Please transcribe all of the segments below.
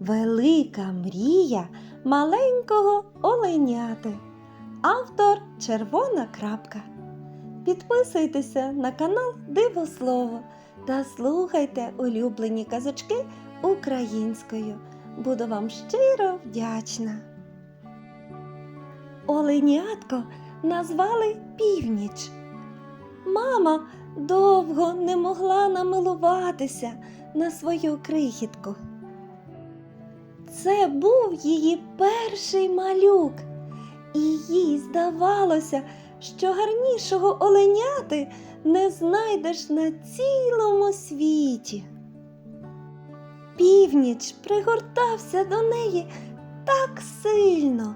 Велика мрія маленького оленяти. Автор Червона крапка. Підписуйтеся на канал Дивослово та слухайте улюблені казочки українською. Буду вам щиро вдячна. Оленятко назвали північ. Мама довго не могла намилуватися на свою крихітку. Це був її перший малюк, і їй здавалося, що гарнішого оленяти не знайдеш на цілому світі. Північ пригортався до неї так сильно,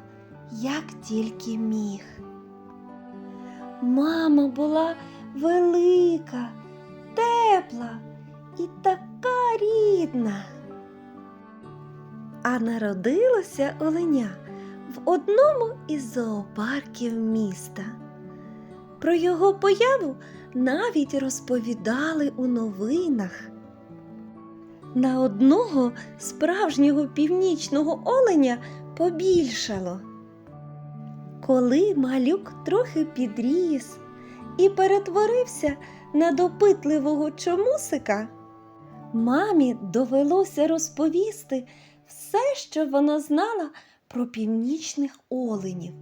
як тільки міг. Мама була велика, тепла і така рідна. А народилося оленя в одному із зоопарків міста. Про його появу навіть розповідали у новинах. На одного справжнього північного оленя побільшало. Коли малюк трохи підріс і перетворився на допитливого чомусика, мамі довелося розповісти все, що вона знала про північних оленів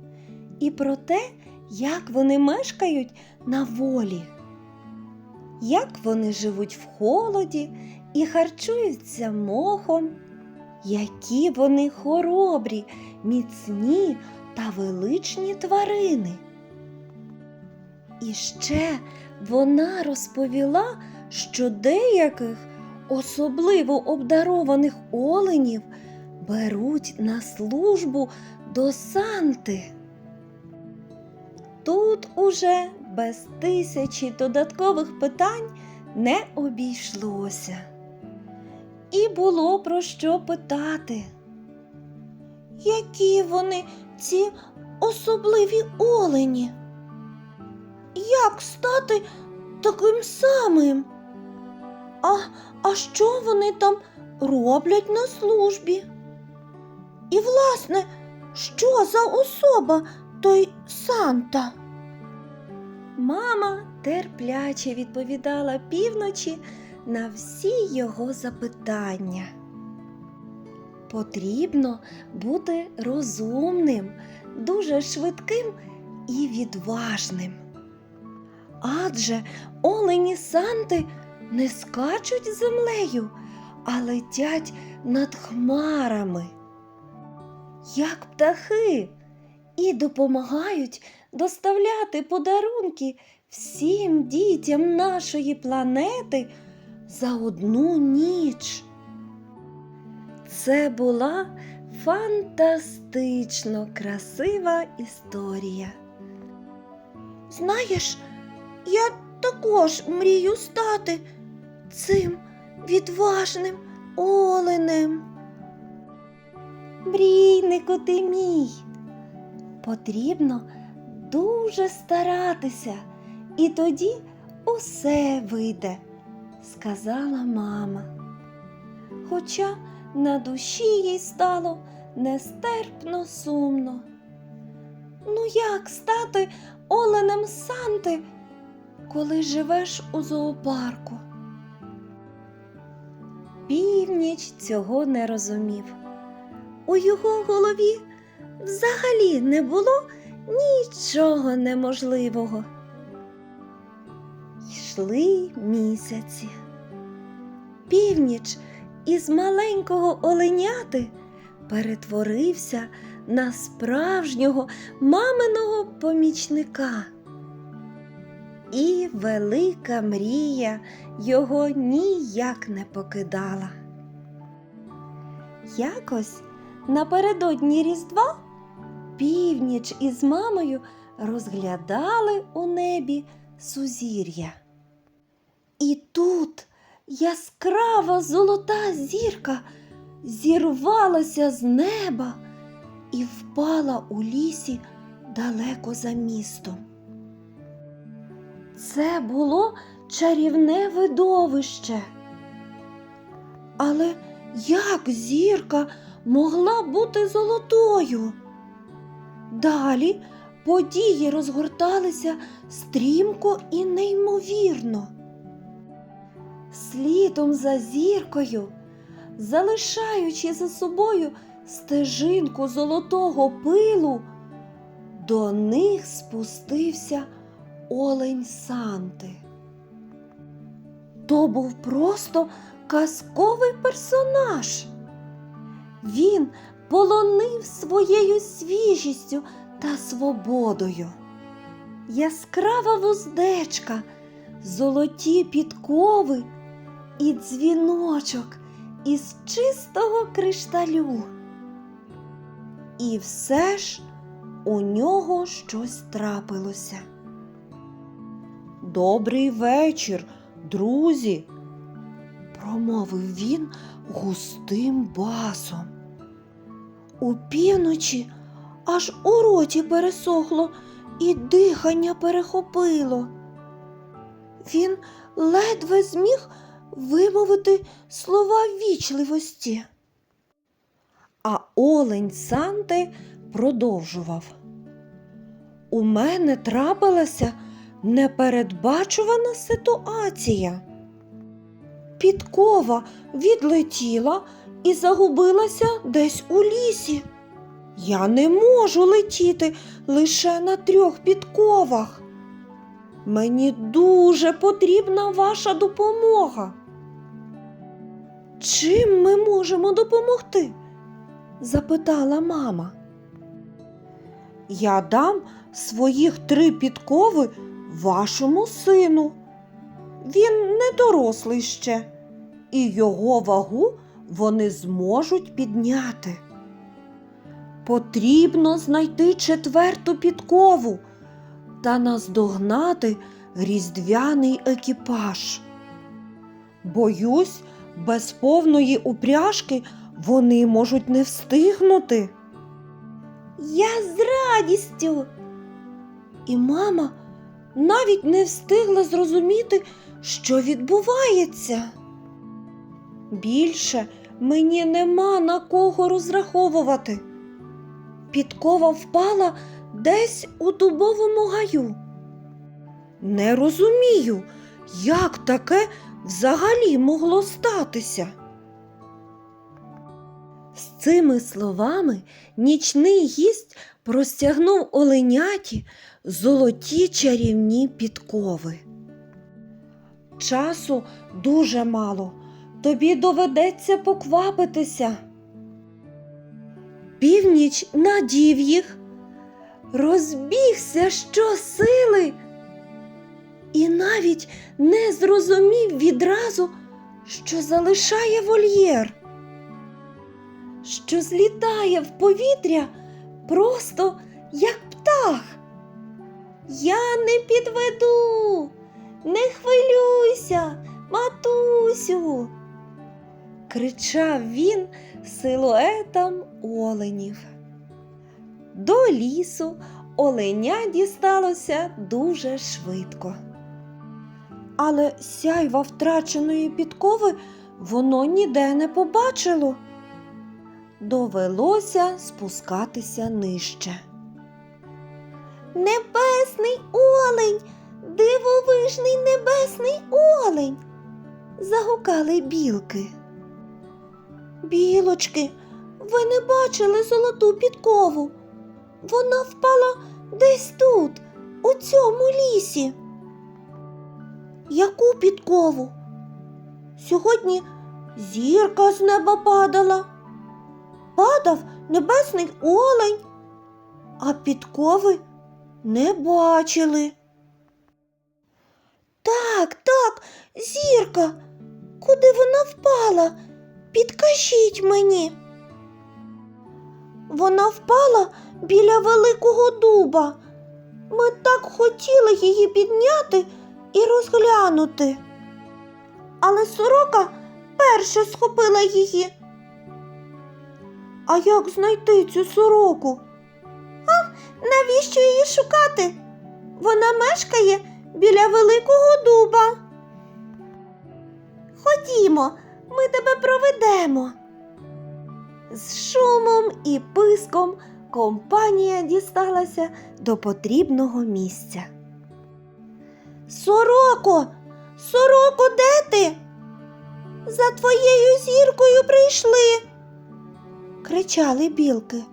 і про те, як вони мешкають на волі, як вони живуть в холоді і харчуються мохом, які вони хоробрі, міцні та величні тварини. І ще вона розповіла, що деяких особливо обдарованих оленів беруть на службу до Санти. Тут уже без тисячі додаткових питань не обійшлося. І було про що питати. Які вони ці особливі олені? Як стати таким самим? А, а що вони там роблять на службі? І, власне, що за особа той Санта? Мама терпляче відповідала півночі на всі його запитання. Потрібно бути розумним, дуже швидким і відважним. Адже олені Санти не скачуть землею, а летять над хмарами, як птахи, і допомагають доставляти подарунки всім дітям нашої планети за одну ніч. Це була фантастично красива історія. Знаєш, я також мрію стати цим відважним оленем. Мрійнику ти мій. Потрібно дуже старатися, і тоді усе вийде, сказала мама. Хоча на душі їй стало нестерпно сумно. Ну як стати оленем Санти, коли живеш у зоопарку? Північ цього не розумів. У його голові взагалі не було нічого неможливого. Йшли місяці. Північ із маленького оленяти перетворився на справжнього маминого помічника. І велика мрія його ніяк не покидала. Якось напередодні Різдва північ із мамою розглядали у небі сузір'я. І тут яскрава золота зірка зірвалася з неба і впала у лісі далеко за містом. Це було чарівне видовище. Але як зірка могла бути золотою. Далі події розгорталися стрімко і неймовірно. Слідом за зіркою, залишаючи за собою стежинку золотого пилу, до них спустився олень Санти. То був просто казковий персонаж. Він полонив своєю свіжістю та свободою. Яскрава вуздечка, золоті підкови і дзвіночок із чистого кришталю. І все ж у нього щось трапилося. Добрий вечір, друзі, промовив він густим басом. У півночі аж у роті пересохло і дихання перехопило. Він ледве зміг вимовити слова вічливості. А олень Санти продовжував. У мене трапилася непередбачувана ситуація. Підкова відлетіла і загубилася десь у лісі. Я не можу летіти лише на трьох підковах. Мені дуже потрібна ваша допомога. Чим ми можемо допомогти? запитала мама. Я дам своїх три підкови вашому сину. Він не дорослий ще, і його вагу вони зможуть підняти. Потрібно знайти четверту підкову та наздогнати різдвяний екіпаж. Боюсь, без повної упряжки вони можуть не встигнути. Я з радістю. І мама навіть не встигла зрозуміти, що відбувається. Більше мені нема на кого розраховувати. Підкова впала десь у дубовому гаю. Не розумію, як таке взагалі могло статися. З цими словами нічний гість простягнув оленяті золоті чарівні підкови. Часу дуже мало, тобі доведеться поквапитися. Північ надів їх, розбігся щосили і навіть не зрозумів відразу, що залишає вольєр, що злітає в повітря просто як птах. Я не підведу, не хвилюйся, матусю. кричав він силуетом оленів. До лісу оленя дісталося дуже швидко. Але сяйва втраченої підкови воно ніде не побачило. Довелося спускатися нижче. Небесний олень, дивовижний небесний олень. загукали білки. Білочки, ви не бачили золоту підкову. Вона впала десь тут, у цьому лісі. Яку підкову? Сьогодні зірка з неба падала. Падав небесний олень, а підкови не бачили. Так, так, зірка, куди вона впала? Підкажіть мені. Вона впала біля великого дуба. Ми так хотіли її підняти і розглянути. Але сорока перша схопила її. А як знайти цю сороку? А навіщо її шукати? Вона мешкає біля великого дуба. Ходімо, ми тебе проведемо. З шумом і писком компанія дісталася до потрібного місця. Сороко, сороко, де ти? За твоєю зіркою прийшли. Кричали білки.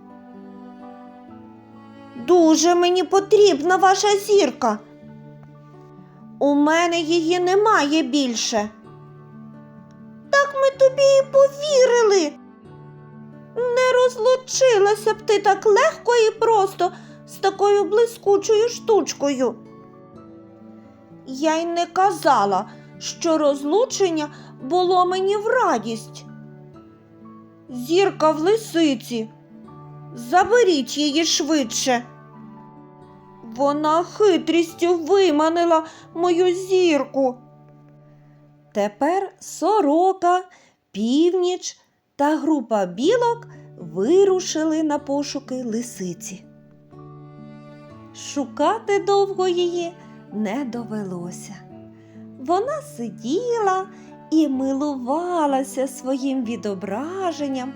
Дуже мені потрібна ваша зірка. У мене її немає більше. Так ми тобі і повірили. Не розлучилася б ти так легко і просто з такою блискучою штучкою. Я й не казала, що розлучення було мені в радість. Зірка в лисиці. Заберіть її швидше. Вона хитрістю виманила мою зірку. Тепер сорока, північ та група білок вирушили на пошуки лисиці. Шукати довго її не довелося. Вона сиділа і милувалася своїм відображенням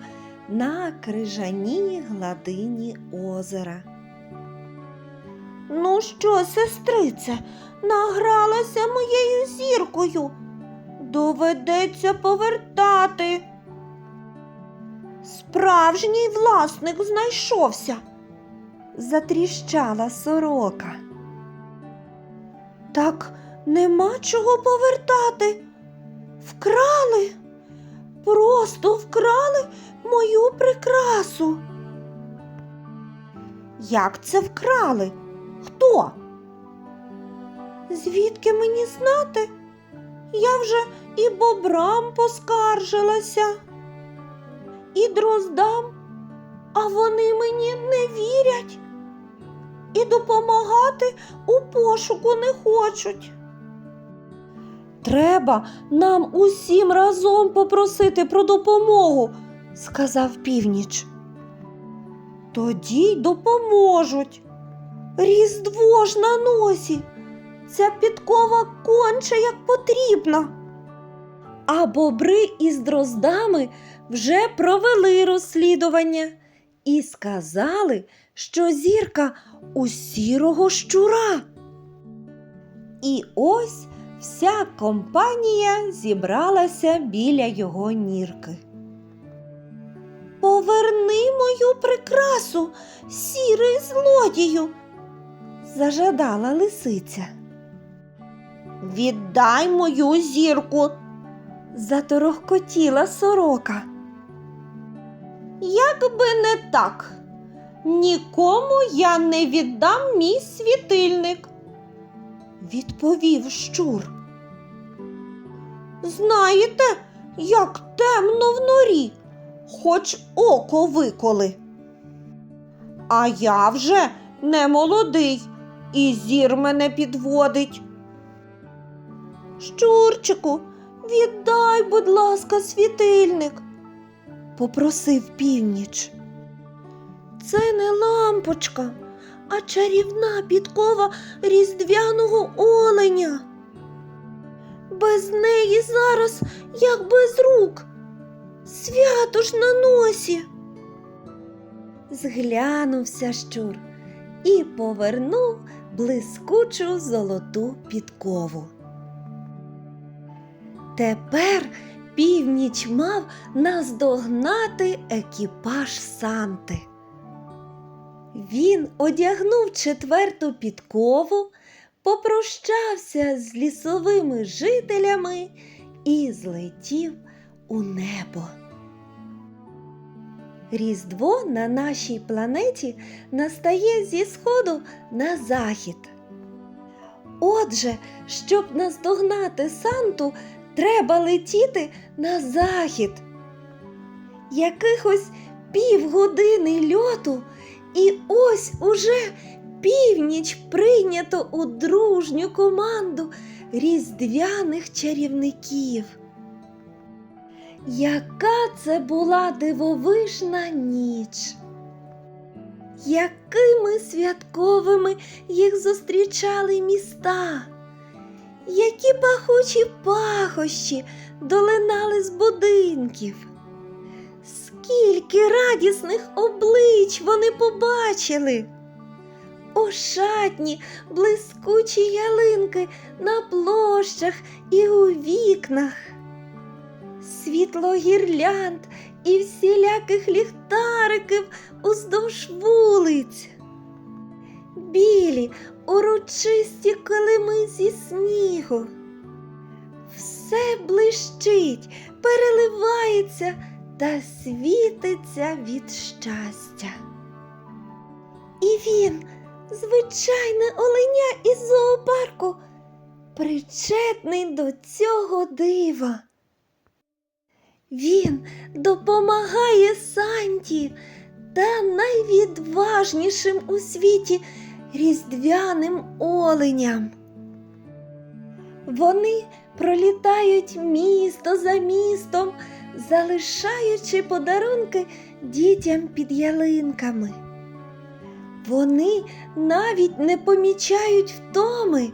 на крижаній гладині озера. Ну що, сестрице, награлася моєю зіркою. Доведеться повертати. Справжній власник знайшовся, затріщала сорока. Так нема чого повертати. Вкрали, просто вкрали мою прикрасу. Як це вкрали? Хто? Звідки мені знати? Я вже і бобрам поскаржилася, і дроздам, а вони мені не вірять і допомагати у пошуку не хочуть. Треба нам усім разом попросити про допомогу, сказав північ. Тоді й допоможуть. Різдво ж на носі. Ця підкова конче як потрібно. А бобри із дроздами вже провели розслідування і сказали, що зірка у сірого щура. І ось вся компанія зібралася біля його нірки. Поверни мою прикрасу, сірий злодію, зажадала лисиця. Віддай мою зірку, заторохкотіла сорока. Якби не так, нікому я не віддам мій світильник, відповів щур. Знаєте, як темно в норі, хоч око виколи. А я вже не молодий, і зір мене підводить. Щурчику, віддай, будь ласка, світильник, попросив північ. Це не лампочка, а чарівна підкова різдвяного оленя. Без неї зараз як без рук. Свято ж на носі. Зглянувся щур і повернув блискучу золоту підкову. Тепер північ мав наздогнати екіпаж Санти. Він одягнув четверту підкову, попрощався з лісовими жителями і злетів у небо. Різдво на нашій планеті настає зі сходу на захід. Отже, щоб наздогнати Санту, треба летіти на захід. Якихось півгодини льоту, і ось уже північ прийнято у дружню команду різдвяних чарівників. Яка це була дивовижна ніч! Якими святковими їх зустрічали міста, які пахучі пахощі долинали з будинків. Скільки радісних облич вони побачили. Ошатні, блискучі ялинки на площах і у вікнах, світло гірлянд і всіляких ліхтариків уздовж вулиць, білі урочисті килими зі снігу. Все блищить, переливається та світиться від щастя. І він, звичайне оленя із зоопарку, причетний до цього дива. Він допомагає Санті та найвідважнішим у світі різдвяним оленям. Вони пролітають місто за містом, залишаючи подарунки дітям під ялинками. Вони навіть не помічають втоми,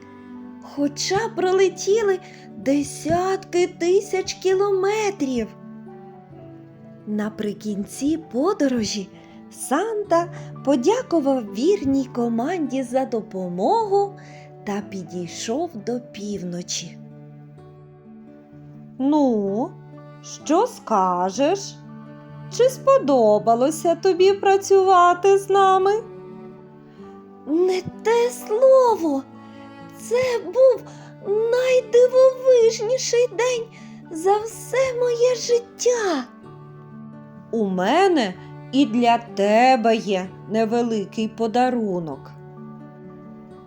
хоча пролетіли десятки тисяч кілометрів. Наприкінці подорожі Санта подякував вірній команді за допомогу та підійшов до півночі. Ну, що скажеш? Чи сподобалося тобі працювати з нами? Не те слово. Це був найдивовижніший день за все моє життя. У мене і для тебе є невеликий подарунок.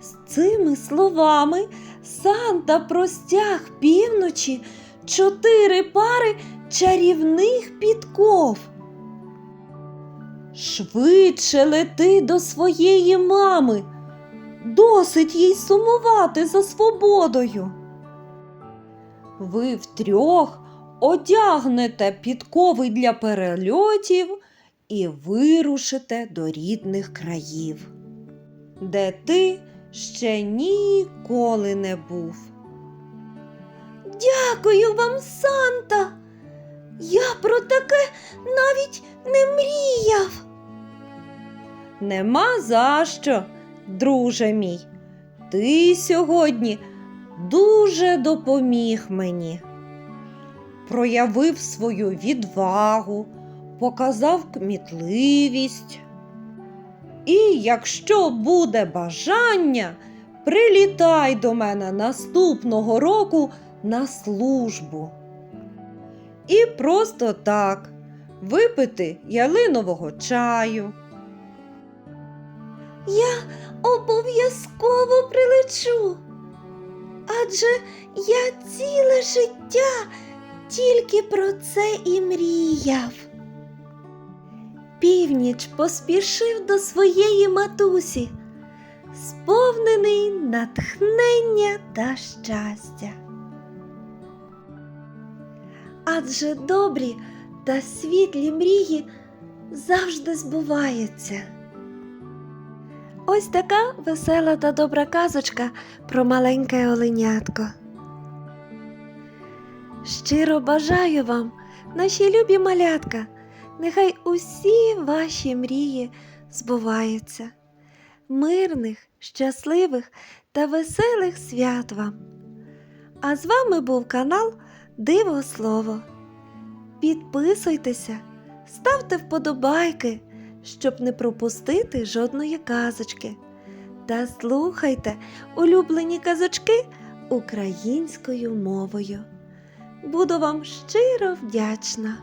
З цими словами Санта простяг півночі чотири пари чарівних підков. Швидше лети до своєї мами. Досить їй сумувати за свободою. Ви втрьох одягнете підкови для перельотів і вирушите до рідних країв, де ти ще ніколи не був. Дякую вам, Санта. Я про таке навіть не мріяв. Нема за що, друже мій. Ти сьогодні дуже допоміг мені. Проявив свою відвагу, показав кмітливість. І якщо буде бажання, прилітай до мене наступного року на службу. І просто так випити ялинового чаю. Я обов'язково прилечу. Адже я ціле життя тільки про це і мріяв. Північ поспішив до своєї матусі, сповнений натхнення та щастя. Адже добрі та світлі мрії завжди збуваються. Ось така весела та добра казочка про маленьке оленятко. Щиро бажаю вам, наші любі малятка, нехай усі ваші мрії збуваються. Мирних, щасливих та веселих свят вам. А з вами був канал Диво Слово. Підписуйтеся, ставте вподобайки щоб не пропустити жодної казочки. Та слухайте улюблені казочки українською мовою. Буду вам щиро вдячна.